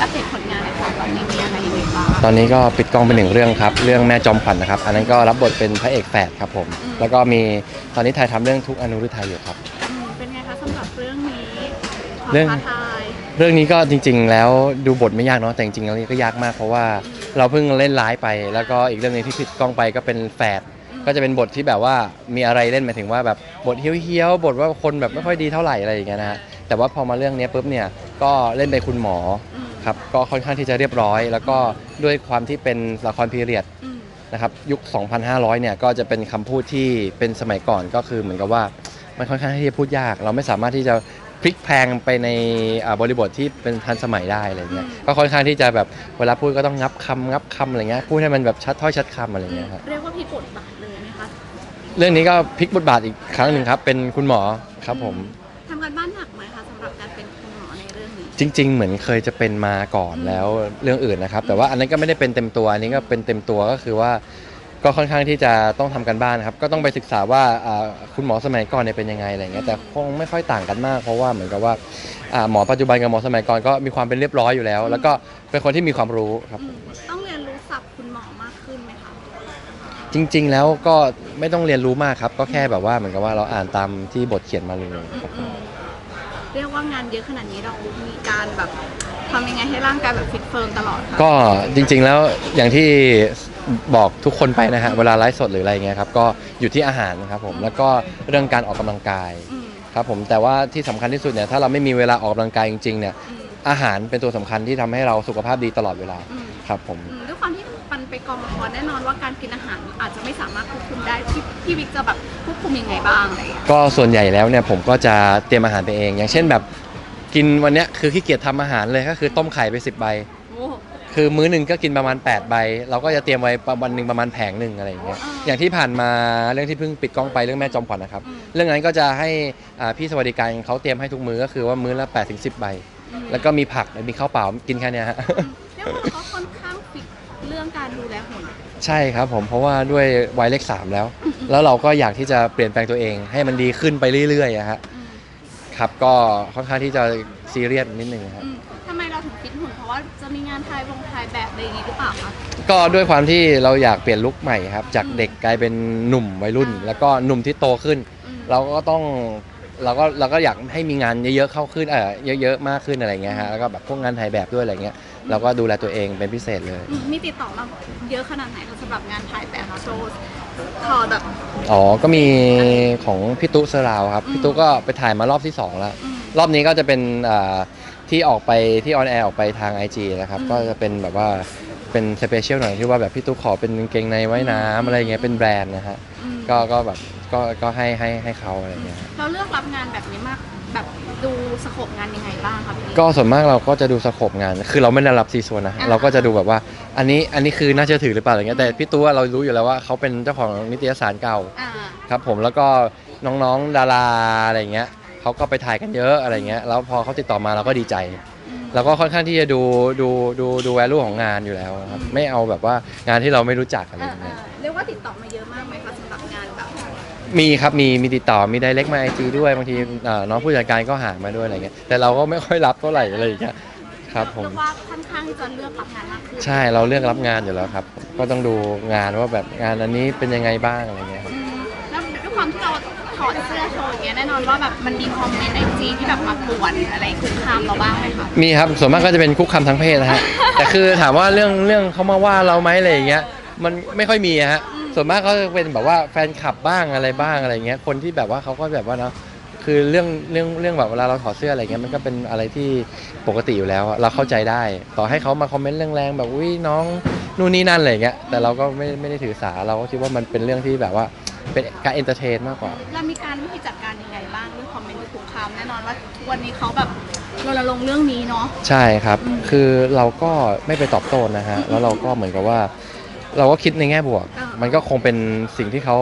อัปเดตผลงานในอยค่ะตอนนี้มีอะไรยังไงบ้างตอนนี้ก็ปิดกล้องไปหนึ่งเรื่องครับ เรื่องแม่จอมขวัญนะครับ อันนั้นก็รับบทเป็นพระเอกแฝดครับผม แล้วก็มีตอนนี้ถ่ายทำเรื่องทุกอนุรุทัยอยู่ครับ อืมเป็นไงคะสำหรับเรื่องนี้ความเรื่อง ท้าทายเรื่องนี้ก็จริง ๆ แล้วดูบทไม่ยากเนาะแต่จริงๆแล้วนี่ก็ยากมากเพราะว่าเราเพิ่งเล่นร้ายไป แล้วก็อีกเรื่องหนึงที่ปิดกล้องไปก็เป็นแฝดก็จะเป็นบทที่แบบว่ามีอะไรเล่นหมายถึงว่าแบบบทเฮี้ยวๆบทว่าคนแบบไม่ค่อยดีเท่าไหร่อะไรอย่างเงี้ยนะฮะแต่ว่าพอมาเรื่องเนี้ยปุ๊บเนี่ยก็เล่นเป็นคุณหมอ อืม ครับก็ค่อนข้างที่จะเรียบร้อย แล้วก็ด้วยความที่เป็นละครพีเรียดอืมนะครับยุค 2,500 เนี่ยก็จะเป็นคำพูดที่เป็นสมัยก่อนก็คือเหมือนกับว่ามันค่อนข้างที่จะพูดยาก เราไม่สามารถที่จะพลิกแพลงไปในอ่าบริบทที่เป็นทันสมัยได้อะไรเงี้ยก็ค่อนข้างที่จะแบบเวลาพูดก็ต้องงับคำงับคำอะไรเงี้ยพูดให้มันแบบชัดถ้อยชัดคำอะไรเงี้ยครับเรียกว่าพี่บทบาทเลยไหมคะเรื่องนี้ก็พลิกบทบาทอีกครั้งหนึ่งครับเป็นคุณหมอครับผม ทำกันบ้านหนักไหมคะสำหรับการเป็นคุณหมอในเรื่องนี้ จริง ๆ เหมือนเคยจะเป็นมาก่อนแล้วเรื่องอื่นนะครับ แต่ว่าอันนั้นก็ไม่ได้เป็นเต็มตัวอันนี้ก็เป็นเต็มตัวก็คือว่าก็ค่อนข้างที่จะต้องทำกันบ้านนะครับ ก็ต้องไปศึกษาว่าอ่าคุณหมอสมัยก่อนเนี่ยเป็นยังไงอะไรเงี้ยแต่คงไม่ค่อยต่างกันมาก เพราะว่าเหมือนกับว่าอ่าหมอปัจจุบันกับหมอสมัยก่อนก็มีความเป็นเรียบร้อยอยู่แล้ว แล้วก็เป็นคนที่มีความรู้ครับอืมต้อง มอมากขึ้นไหมคะจริง ๆ แล้วก็ไม่ต้องเรียนรู้มากครับ ก็แค่แบบว่าเหมือนกับว่าเราอ่านตามที่บทเขียนมาเลยครับอืมเรียกว่างานเยอะขนาดนี้เรามีการแบบทำยังไงให้ร่างกายแบบฟิตเฟิร์มตลอดคะก็จริง ๆ แล้วอย่างที่บอกทุกคนไปนะฮะเวลาไลฟ์สดหรืออะไรเงี้ยครับก็อยู่ที่อาหารครับผมแล้วก็เรื่องการออกกำลังกายอืมครับผมแต่ว่าที่สำคัญที่สุดเนี่ยถ้าเราไม่มีเวลาออกกำลังกายจริงๆเนี่ย อืมอาหารเป็นตัวสำคัญที่ทำให้เราสุขภาพดีตลอดเวลาอืมครับผม อืมด้วยความที่มันไป กองละครแน่นอนว่าการกินอาหารอาจจะไม่สามารถควบคุมได้พี่พี่วิกจะแบบควบคุมยังไงบ้างอะไรอย่างเงี้ยก็ส่วนใหญ่แล้วเนี่ยผมก็จะเตรียมอาหารไปเอง อย่างเช่นแบบกินวันเนี้ยคือขี้เกียจทำอาหารเลยก็คือต้มไข่ไป 10 ใบ โอ้คือมื้อหนึ่งก็กินประมาณ 8 ใบ เราก็จะเตรียมไว้ประวันหนึ่งประมาณแผงหนึ่งอะไรอย่างเงี้ยอย่างที่ผ่านมาเรื่องที่เพิ่งปิดกล้องไปเรื่องแม่จอมขวัญนะครับ อืม เรื่องนั้นก็จะให้อ่าพี่สวัสดิการเขาเตรียมให้ทุกมื้อก็คือว่ามื้อละ8ถึง10ใบ อืมแล้วก็มีผักมีข้าวเปล่ากินแค่เนี้ยฮะ เรียกว่าเขาค่อนข้างฟิกเรื่องการดูแลหุ่น ใช่ครับผมเพราะว่าด้วยวัยเลขสามแล้ว แล้วเราก็อยากที่จะเปลี่ยนแปลงตัวเอง ให้มันดีขึ้นไปเรื่อยๆอะฮะอืมครับก็ค่อนข้างที่จะซีเรียสนิดนึงครับ อืมทำไมเราถึงฟิตหุ่นเพราะว่าจะมีงานถ่ายวงถ่ายแบบอะไรอย่างงี้หรือเปล่าคะ ก็ด้วยความที่เราอยากเปลี่ยนลุคใหม่ครับ จากเด็กกลายเป็นหนุ่มวัยรุ่น แล้วก็หนุ่มที่โตขึ้น อืม เราก็ต้องเราก็เราก็อยากให้มีงานเยอะๆเข้าขึ้นเออเยอะๆมากขึ้นอะไรเงี้ยฮะแล้วก็แบบพวกงานถ่ายแบบด้วยอะไรเงี้ย เราก็ดูแลตัวเองเป็นพิเศษเลยอืมมีติดต่อมาเยอะขนาดไหนคะสำหรับงานถ่ายแบบโชว์ขอแบบ อ๋อ ก็มีของพี่ตุ๊สราวครับอืมพี่ตุ๊ก็ไปถ่ายมารอบที่สองแล้ว อืม รอบนี้ก็จะเป็นอ่าที่ออกไปที่ออนแอร์ออกไปทาง IG นะครับอืมก็จะเป็นแบบว่าเป็นสเปเชียลหน่อยที่ว่าแบบพี่ตุ๊กขอเป็นกางเกงในไว้น้ำอะไรเงี้ยเป็นแบรนด์นะฮะ อืมก็ก็แบบก็ก็ให้ให้ให้เขาอะไรเงี้ย เราเลือกรับงานแบบนี้มากแบบดู สโคปงานยังไงบ้างคะพี่ ก็ส่วนมากเราก็จะดูสโคปงาน คือเราไม่ได้รับซีซัวนะ อ่า เราก็จะดูแบบว่า อันนี้ อันนี้คือน่าเชื่อถือหรือเปล่าอะไรเงี้ย แต่พี่ตุ๊กเรารู้อยู่แล้วว่าเขาเป็นเจ้าของนิตยสารเก่าอ่าครับผม แล้วก็น้องๆ ดาราอะไรเงี้ยเขาก็ไปถ่ายกันเยอะอะไรเงี้ย แล้วพอเขาติดต่อมาเราก็ดีใจ อืม เราก็ค่อนข้างที่จะดูดูดูดูแวลูของงานอยู่แล้วครับอืมไม่เอาแบบว่างานที่เราไม่รู้จักอะไรอ่าอย่างเงี้ยอ่าเรียกว่าติดต่อมาเยอะมากไหมคะสำหรับงานแบบ มีครับมีมีติดต่อมีไดเรกมาไอจีด้วยบางทีเอ่อน้องผู้จัดการก็หามาด้วยอะไรเงี้ยแต่เราก็ไม่ค่อยรับเท่าไหร่อะไรอย่างเงี้ยครับผม เรียกว่าค่อนข้างจะเลือกรับงานมากขึ้นใช่เราเลือกรับงานอยู่แล้วครับ ก็ต้องดูงานว่าแบบงานอันนี้เป็นยังไงบ้างอะไรเงี้ยครับ อืมแล้วด้วยความที่เราถอดเสื้อโชว์อย่างเงี้ยแน่นอนว่าแบบมันมีคอมเมนต์ไอจีที่แบบมาป่วนอะไรคุกคามเราบ้างไหมคะมีครับส่วนมากก็จะเป็นคุกคามทางเพศนะฮะ แต่คือถามว่าเรื่องเรื่องเขามาว่าเราไหมอะไรอย่างเงี้ยมันไม่ค่อยมีอะฮะ ส่วนมากก็จะเป็นแบบว่าแฟนคลับบ้างอะไรบ้างอะไรเงี้ยคนที่แบบว่าเขาก็แบบว่าเนาะคือเรื่องเรื่องเรื่องแบบเวลาเราถอดเสื้ออะไรเงี้ยมันก็เป็นอะไรที่ปกติอยู่แล้วอะเราเข้าใจได้ ต่อให้เขามาคอมเมนต์แรงๆแบบอุ้ยน้องนู่นนี่นั่นอะไรเงี้ยแต่เราก็ไม่ไม่ได้ถือสาเราก็คิดว่ามันเป็นเรื่องที่แบบว่าเป็นการเอนเตอร์เทนมากกว่า เรามีการวิธีจัดการยังไงบ้างเรื่องคอมเมนต์ที่คุกคามแน่นอนว่าทุกวันนี้เขาแบบรณรงค์เรื่องนี้เนาะใช่ครับอืมคือเราก็ไม่ไปตอบโต้นะฮะแล้วเราก็เหมือนกับว่า เราก็คิดในแง่บวกมั มันก็คงเป็นสิ่งที่เขา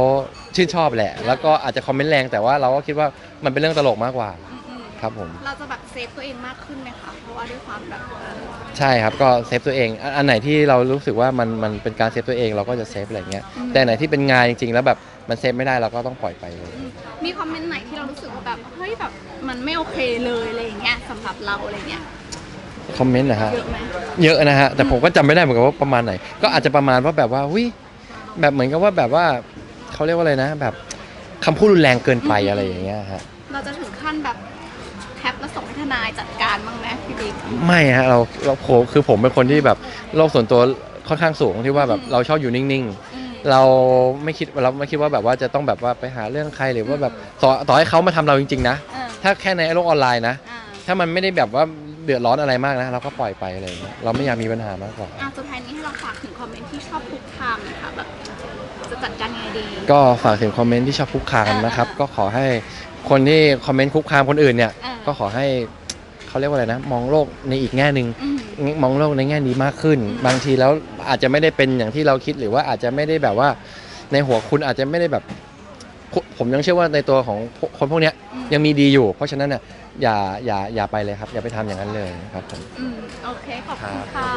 ชื่นชอบแหละ แล้วก็อาจจะคอมเมนต์แรงแต่ว่าเราก็คิดว่ามันเป็นเรื่องตลกมากกว่าอืมอืมครับผมเราจะแบบเซฟตัวเองมากขึ้นไหมคะ เพราะว่าด้วยความแบบเออใช่ครับก็เซฟตัวเองอันอันไหนที่เรารู้สึกว่ามันมันเป็นการเซฟตัวเองเราก็จะเซฟอะไรเงี้ยแต่อันไหนที่เป็นงานจริงๆแล้วแบบมันเซฟไม่ได้เราก็ต้องปล่อยไปเลย มีคอมเมนต์ไหนที่เรารู้สึกว่าแบบ เฮ้ยแบบมันไม่โอเคเลยอะไรอย่างเงี้ยสำหรับเราอะไรเงี้ย คอมเมนต์นะฮะ เยอะไหมเยอะนะฮะ แต่ผมก็จำไม่ได้เหมือนกันว่าประมาณไหน ก็อาจจะประมาณว่าแบบว่าวิแบบเหมือนกับว่าแบบว่าเขาเรียกว่าอะไรนะ แบบคำพูดรุนแรงเกินไปอะไรอย่างเงี้ยฮะ เราจะถึงขั้นแบบแคปแล้วส่งให้ทนายจัดการบ้างไหมพี่บิ๊ก ไม่ฮะเราเราผมคือผมเป็นคนที่แบบโลกส่วนตัวค่อนข้างสูงที่ว่าแบบเราชอบอยู่นิ่งอืม ๆ เราไม่คิดเราไม่คิดว่าแบบว่าจะต้องแบบว่าไปหาเรื่องใครหรือว่าแบบต่อต่อให้เขามาทำเราจริงๆนะ เออถ้าแค่ในโลกออนไลน์นะ อ่าถ้ามันไม่ได้แบบว่า เดือดร้อนอะไรมากนะ เราก็ปล่อยไปอะไรอย่างเงี้ยเราไม่อยากมีปัญหามากกว่า อะสุดท้ายนี้ให้เราฝากถึงคอมเมนต์ที่ชอบคุกคามหนะคะแบบจะจัดการยังไงดี ก็ฝากถึงคอมเมนต์ที่ชอบคุกคามนะครับ ก็ขอให้คนที่คอมเมนต์คุกคามคนอื่นเนี่ย อ่า ก็ขอให้เขาเรียกว่าอะไรนะ มองโลกในอีกแง่หนึ่ง อืม มองโลกในแง่ดีมากขึ้นบางทีแล้วอาจจะไม่ได้เป็นอย่างที่เราคิดหรือว่าอาจจะไม่ได้แบบว่า ในหัวคุณอาจจะไม่ได้แบบผมผมยังเชื่อว่าในตัวของคนพวกเนี้ยอืมยังมีดีอยู่ เพราะฉะนั้นเนี่ย อย่าอย่าอย่าไปเลยครับ อย่าไปทำอย่างนั้นเลยครับผม อืมโอเค ขอบคุณครับค่ะ